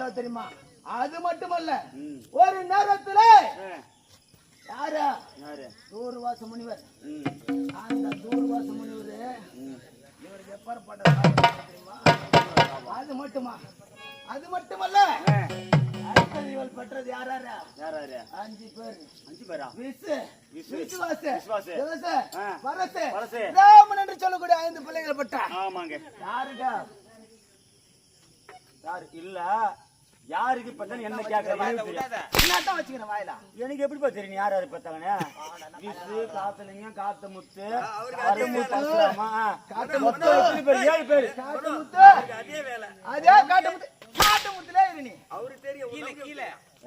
எப்பேற்பட்டவர் தெரியுமா? அது மட்டுமல்ல. ஒரு நேரத்துல யாரு? தூர்வாச முனிவர். ம். அந்த தூர்வாச முனிவர் இவருக்கு எப்பேற்பட்ட தெரியுமா? அது மட்டுமா? அது மட்டுமல்ல இவள் பெற்றது யாராரு? அஞ்சு பேர். அஞ்சு பேரா? விசு. விசு, விசுவாசு. விசுவாசு. ராமன் என்று சொல்லக்கூடிய ஐந்து பிள்ளைகள் பெற்ற ஆமாங்க. யாருக்கா யாரு? இல்ல. யாருக்கு இப்பதான் என்ன என்னத்தான் வச்சுக்கிறேன் வாயிலா? எனக்கு எப்படி தெரியும்? யார் யாரு பார்த்தாங்கன்னு? விசு காத்தலிங்கம் காத்த முத்து. அஸ்லாமா மொத்தம் எத்தனை பேர்? ஏழு பேர். காட்டு முத்து. அதே காட்டு முத்து. காட்டு முத்துல இரு நீ.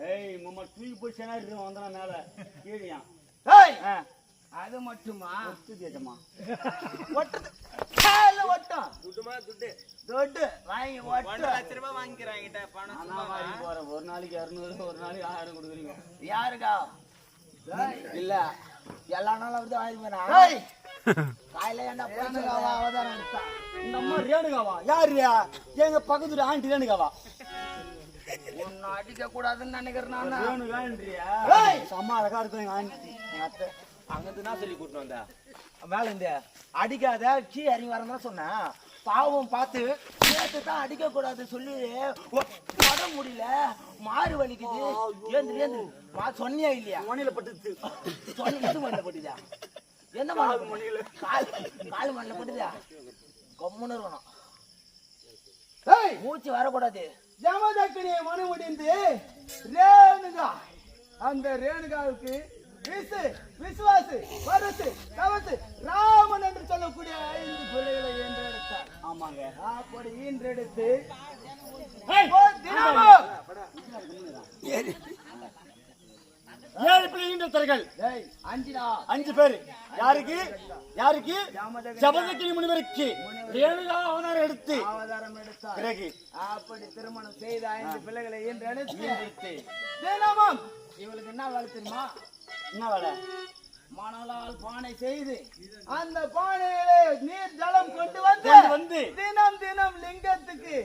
ஏய் மம்மா தூக்கி போய் சேனாரி வந்தா மேல. கீழியா ஏய்! ஆ. அது மட்டுமா? ஒத்து தேட்டமா ஒட்டது. கால ஒட்டம். துட்டு. வாங்கி நான் வாங்கி போறேன் ஒரு நாளைக்கு இரநூறு ஒரு நாளைக்கு ஆயிரம் கொடுக்குறீங்க. யாருக்கா? இல்ல. எல்லா நாளும் அப்படிதான் வாங்கி போறேன் ஏய் காயில ஏண்டா பிறந்தகாவா அவதாரம் எடுத்தா. இந்த அம்மா ரேணுகாவா? யாருயா எங்க பக்கத்துல ஆண்டி ரேணுகாவா? உன்னை அடிக்க கூடாதுன்னு நினைக்கிறேன் நானு. ரேணுகான்றியா ஏய்! செம்ம அழகா இருக்கும் எங்க ஆண்டி. எங்க அத்தை. அங்கிருந்து என்ன சொல்லி கூட்டிட்டு வந்த? மேல இந்த அடிக்காத கீ இறங்கி வரதான் சொன்னேன். பாவம் பார்த்து நேத்து தான் அடிக்க கூடாது சொல்லி உட முடியல. மாறு வலிக்குது. ஏந்து ஏந்து. மா சொன்னியா இல்லையா? மணியில பட்டுச்சு. சொன்ன எது மண்ணில் போட்டுதா எந்த மண்ணில் கால் கால் மண்ணில் போட்டுதா கம்முன்னு இருக்கணும். மூச்சு வரக்கூடாது. ஜமதக்கினியை மனு முடிந்து ரேணுகா. அந்த ரேணுகாவுக்கு விசு விசுவாசு வரசு கவசு ராமன் என்று சொல்லக்கூடிய ஆமாங்க. அப்படி ஈன்றெடுத்து. ஏழு பிள்ளைகள் அஞ்சு பேரு. யாருக்கு? யாருக்கு? முனிவருக்கு. ரேணுகா அவதாரம் எடுத்து. பிறகு. அப்படி திருமணம் செய்த ஐந்து பிள்ளைகளை ஈன்றெடுத்து. தினமும். இவளுக்கு என்ன வேலை தெரியுமா? என்ன வேலை? மணலால் பானை செய்து அந்த பானையிலே நீர் ஜலம் கொண்டு வந்து வந்து தினம் தினம் லிங்கத்துக்கு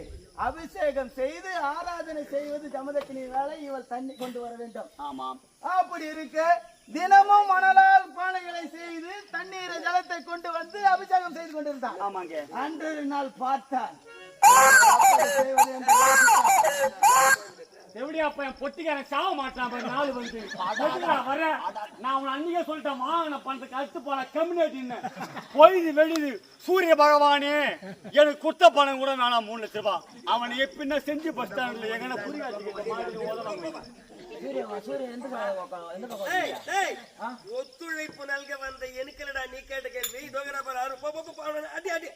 அபிஷேகம் செய்து ஆராதனை செய்வது ஜமதக்கினி வேலை இவள் தண்ணி கொண்டு வர வேண்டும். ஆமாம். அப்படி இருக்க தினமும் மணலால் பானைகளை செய்து தண்ணீரை ஜலத்தை கொண்டு வந்து அபிஷேகம் செய்து கொண்டிருந்தான். ஆமாங்க. அன்று நாள் பார்த்தான். அப்படி செய்வது என்று யோசித்தான். எப்படி அப்ப என் பொட்டிக்காரன் சாக மாட்டான் நாலு வந்து வர நான் உன் அன்னைக்கே சொல்லிட்டேன் வாங்கின பணத்தை கழுத்து போன கம்யூனிட்டின்னு பொய்து வெளியுது சூரிய பகவானே எனக்கு கொடுத்த பணம் கூட வேணாம் மூணு லட்ச ரூபாய் அவனை எப்படின்னா செஞ்சு பஸ் ஸ்டாண்ட்ல எங்கன்னா? ஒத்துழைப்பு நல்க வந்த எனக்குலடா நீ கேட்ட கேள்வி போ, அடி அடி.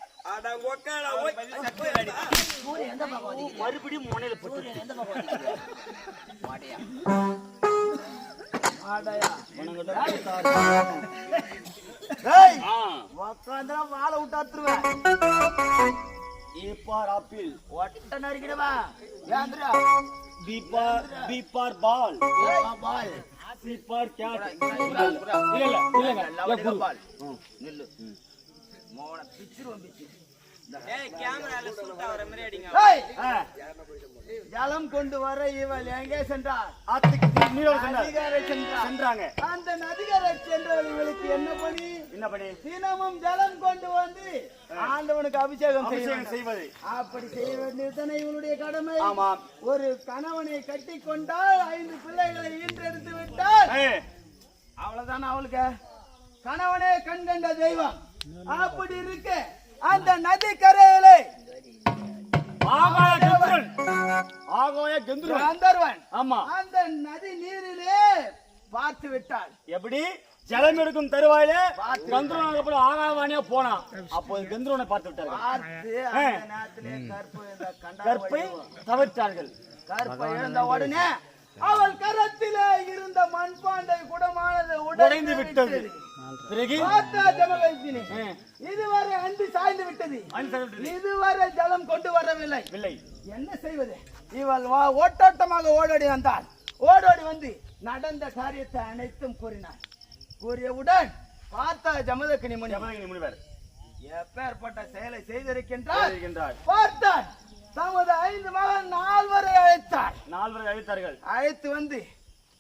மறுபடியும் முனையில போட்டு சூரியன் எந்த பக்கம் வச்சிருக்கியா? மாடையா? மாடையா? ஏய், ஆ உக்காந்தா வாழை விட்டு அத்துருவேன். ஏபார் ஆப்பிள் ஒட்ட நறுக்கிடுவா. ஏந்திரா. பீப்பார் பீப்பார் பால் பால். பீப்பார் கேட் புறா, புறா. இல்ல இல்ல இல்லங்க லவடில பால். நில்லு. மோனை பிச்சு. ஜலம் கொண்டு வர இவள் எங்கே சென்றார் ஆத்துக்கு நீரோட சென்றார். நதிகரை சென்றார் சென்றாங்க. அந்த நதிகரை சென்றவள் இவளுக்கு என்ன பணி? என்ன பண்ணி தினமும் ஜலம் கொண்டு வந்து ஆண்டவனுக்கு அபிஷேகம். செய்வது. அப்படி செய்ய வேண்டியதுதானே இவளுடைய கடமை? ஆமாம் ஒரு கணவனை கட்டி கொண்டால் ஐந்து பிள்ளைகளை ஈன்றெடுத்து விட்டால் அவ்வளவுதான் அவளுக்கு? கணவனே கண் கண்ட தெய்வம். அப்படி இருக்க அந்த நதி கரையிலே ஆகாய கெந்துரன். ஆகாய கெந்துரன். கந்தர்வன் ஆமா. அந்த நதி நீரிலே பார்த்து விட்டாள் எப்படி? ஜலம் எடுக்கும் தருவாயிலே கந்துரன் அப்புறம் ஆகாயவாணியா போனான். அப்போ கந்துரனை பார்த்து விட்டார்கள். கற்பு தவிர்த்தார்கள். கற்பை எழுந்த உடனே அவள் கரத்திலே இருந்த மண்பாண்டை குடமானது உடைந்து விட்டது. பிறகு? இதுவரை அன்பு சாய்ந்து விட்டது. இதுவரை ஜலம் கொண்டு வரவில்லை. இல்லை. என்ன செய்வது? இவள் வா- ஓட்டோட்டமாக ஓடோடி வந்தாள். ஓடோடி வந்து நடந்த காரியத்தை அனைத்தும் கூறினார் கூறியவுடன் பார்த்தா ஜமதக்கினி முனி ஜமதகினி முனிவர். எப்பேற்பட்ட செயலை செய்திருக்கின்றார். பார்த்தான். தமது ஐந்து மகன் அழைத்தார்கள். அழைத்து வந்து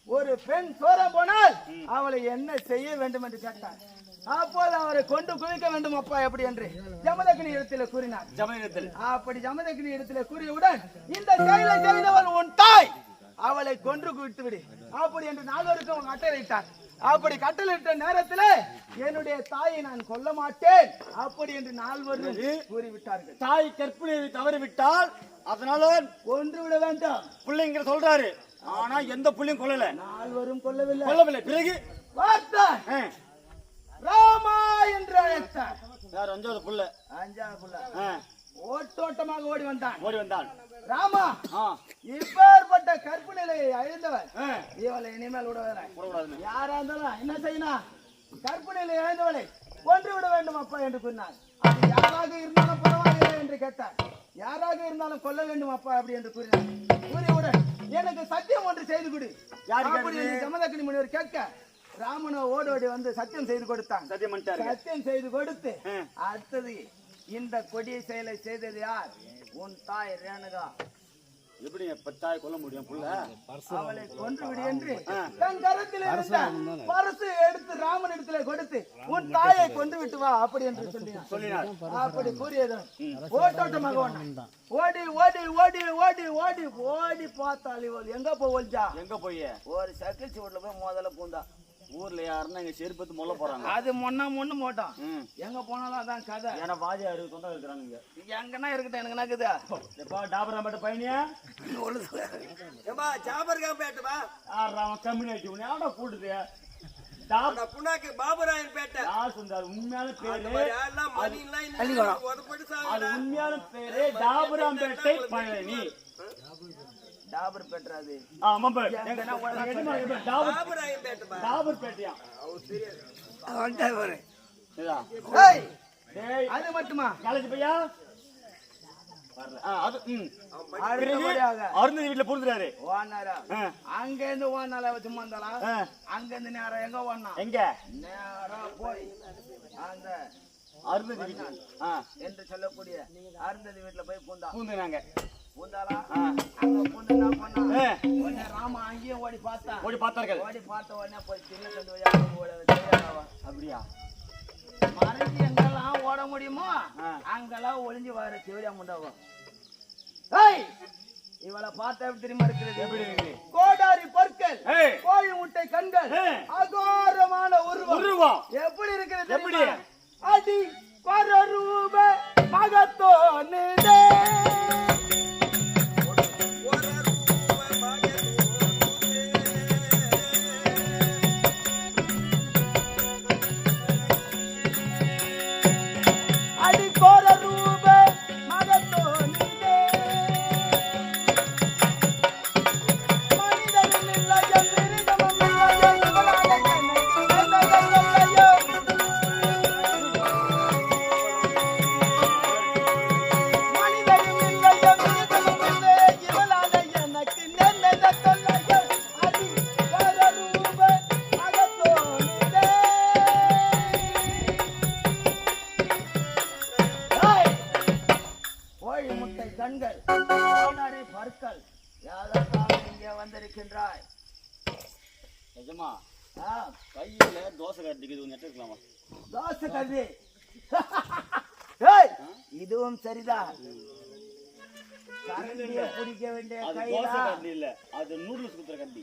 ஒரு பெண் சோரம் போனால் அவளை என்ன செய்ய வேண்டும் என்று கேட்டார். அப்போது அவரை கொண்டு குவிக்க வேண்டும் அப்பா எப்படி என்று ஜமதகினி இடத்துல கூறினார். ஜமீனத்தில் அப்படி ஜமதகினி இடத்துல கூறியவுடன் இந்த செயலை செய்தவள் உன் தாய். அவளை கொன்று குவித்து விடு. அப்படி என்று நால்வருக்கும் அவன் கட்டளையிட்டார். அப்படி கட்டளையிட்ட நேரத்தில் என்னுடைய தாயை நான் கொல்ல மாட்டேன். அப்படி என்று நால்வரும் கூறிவிட்டார்கள். தாய் கற்பிணி தவறிவிட்டால் அதனால கொன்று விட வேண்டாம். பிள்ளைங்க சொல்றாரு. ஆனா எந்த புள்ளையும் கொல்லல. நால்வரும் கொல்லவில்லை. கொல்லவில்லை. பிறகு? ராமா என்று அழைத்தார். யார் அஞ்சாவது புள்ள. அஞ்சாவது புள்ள. ஓட்டோட்டமாக ஓடி வந்தான். ஓடி வந்தான். ராமா இப்பேற்பட்ட கற்பு நிலையை அழிந்தவன் ஆ, இவளை இனிமேல் விடுவதில்லை. யாரா இருந்தாலும் என்ன செய்யணும் கற்பு நிலை அழிந்தவளை கொன்று விட வேண்டும் அப்பா என்று கூறினார் அது யாராக இருந்தாலும் பரவாயில்லை என்று கேட்டார். யாராக இருந்தாலும் கொல்ல வேண்டும் அப்பா அப்படி என்று கூறினார். கூறியவுடன் எனக்கு சத்தியம் ஒன்று செய்து கொடு. யாரு அப்படி என்று ஜமதக்கினி முனிவர் கேட்க ராமனோ ஓடி ஓடி வந்து சத்தியம் செய்து கொடுத்தான். சத்தியம் சத்தியம் செய்து கொடுத்து. அடுத்தது இந்த கொடிய செயலை செய்தது யார்? உன் தாய் ரேணுகா. எப்படி பத்தாய் கொல்ல முடியும் புள்ள? அவளை கொன்று விடு என்று. தன் கரத்தில் இருந்த பரசு எடுத்து ராமன் இடத்துல கொடுத்து உன் தாயை கொன்று விட்டு வா அப்படி என்று சொல்லினார். சொல்லினார் அப்படி கூறியதும் ஓட்டோட்டமாக ஓடினான். ஓடி ஓடி ஓடி ஓடி ஓடி ஓடி பார்த்தாள் இவள். எங்க போய் ஒழிஞ்சா எங்க போய்? ஒரு சக்கில் சூட்ல போய் முதல்ல பூந்தா. ஊர்ல யாருன்னா இங்க செருப்பத்து மொல்ல போறாங்க. அது முன்ன முன்னு மோட்டான் ம். எங்க போனாலும் அதான் கதை. ஏன்னா வாஜியாரு சொந்தம் இருக்கிறாங்க இங்க. எங்கன்னா இருக்கட்டும் எனக்கு நக்குதா எப்பா டாபரா மட்டும் பையனியா ஏம்பா ஜாபர்காம் பேட்டவா யாரா அவன் கம்யூனிட்டி உன்னை டாப் நான் புண்ணாக்கு பாபுராயன் பேட்டை. உண்மையான பேரு. உண்மையான பேரு. டாபராம்பேட்டை பழனி. டாபர் பெற்றாது ஆமா பா. எங்க டாபர் டாபர் பேட்டையா? அவர் தெரியாது இதா ஏய், டேய். அது மட்டுமா? காலேஜ் பையா? அருந்ததி வீட்டுல புரிஞ்சுறாரு ஓனாரா? அங்க இருந்து ஓனால சும்மா இருந்தாளா? அங்க இருந்து நேரம் எங்க ஓடனா எங்க? நேரா போய் அந்த அருந்ததி வீட்டு ஆ. என்று சொல்லக்கூடிய அருந்ததி வீட்டுல போய் பூந்தா பூந்துனாங்க. பூந்தாளா அங்க பூந்து என்ன பண்ணா? ஆ. உடனே ராம அங்கேயும் ஓடி பார்த்தா. ஓடி பார்த்தார்கள். ஓடி பார்த்த உடனே போய் சின்ன தெரியாதவா அப்படியா? மறைஞ்சு எங்கெல்லாம் ஓட முடியுமோ. அங்கெல்லாம் ஒளிஞ்சு வர சிவரியா முண்டாவும் ஏய்! இவளை பார்த்தா எப்படி தெரியுமா இருக்கிறது? எப்படி கோடாரி பற்கள் பற்கள் இங்கே வந்திருக்கின்றாய். நிஜமா கையில தோசை கட்டிக்குது எடுத்துக்கலாமா? தோசை ஏய், இதுவும் சரிதான். கரண்டியை பிடிக்க வேண்டிய தோசை கட்டி இல்ல அது நூடுல்ஸ் குத்துற கட்டி.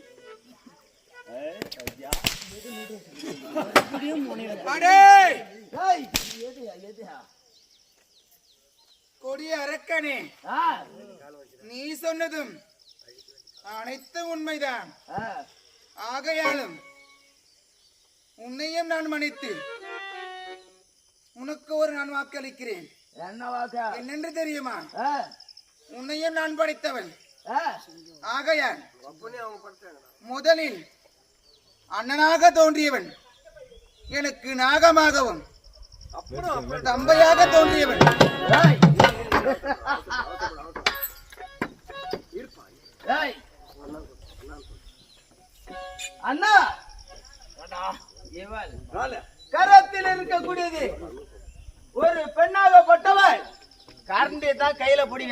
கொடிய அரக்கனே. ஆ, நீ சொன்னதும் அனைத்து உண்மைதான். ஆகையாலும் உன்னையும் நான் மன்னித்து உனக்கு ஒரு நான் வாக்களிக்கிறேன். என்ன வாக்கா? என்னென்று தெரியுமா? உன்னையும் நான் படைத்தவன். ஆ, ஆகையால் அப்பனே அவங்க படுத்தாங்கடா முதலில் அண்ணனாக தோன்றியவன் எனக்கு நாகமாகவும் அப்புறம் தம்பையாக தோன்றியவன் ஏய். ஏய். அண்ணா! கரத்தில் இருக்கக்கூடியது ஒரு பெண்ணாகப்பட்டவள் கரண்டி தான் கையில பிடி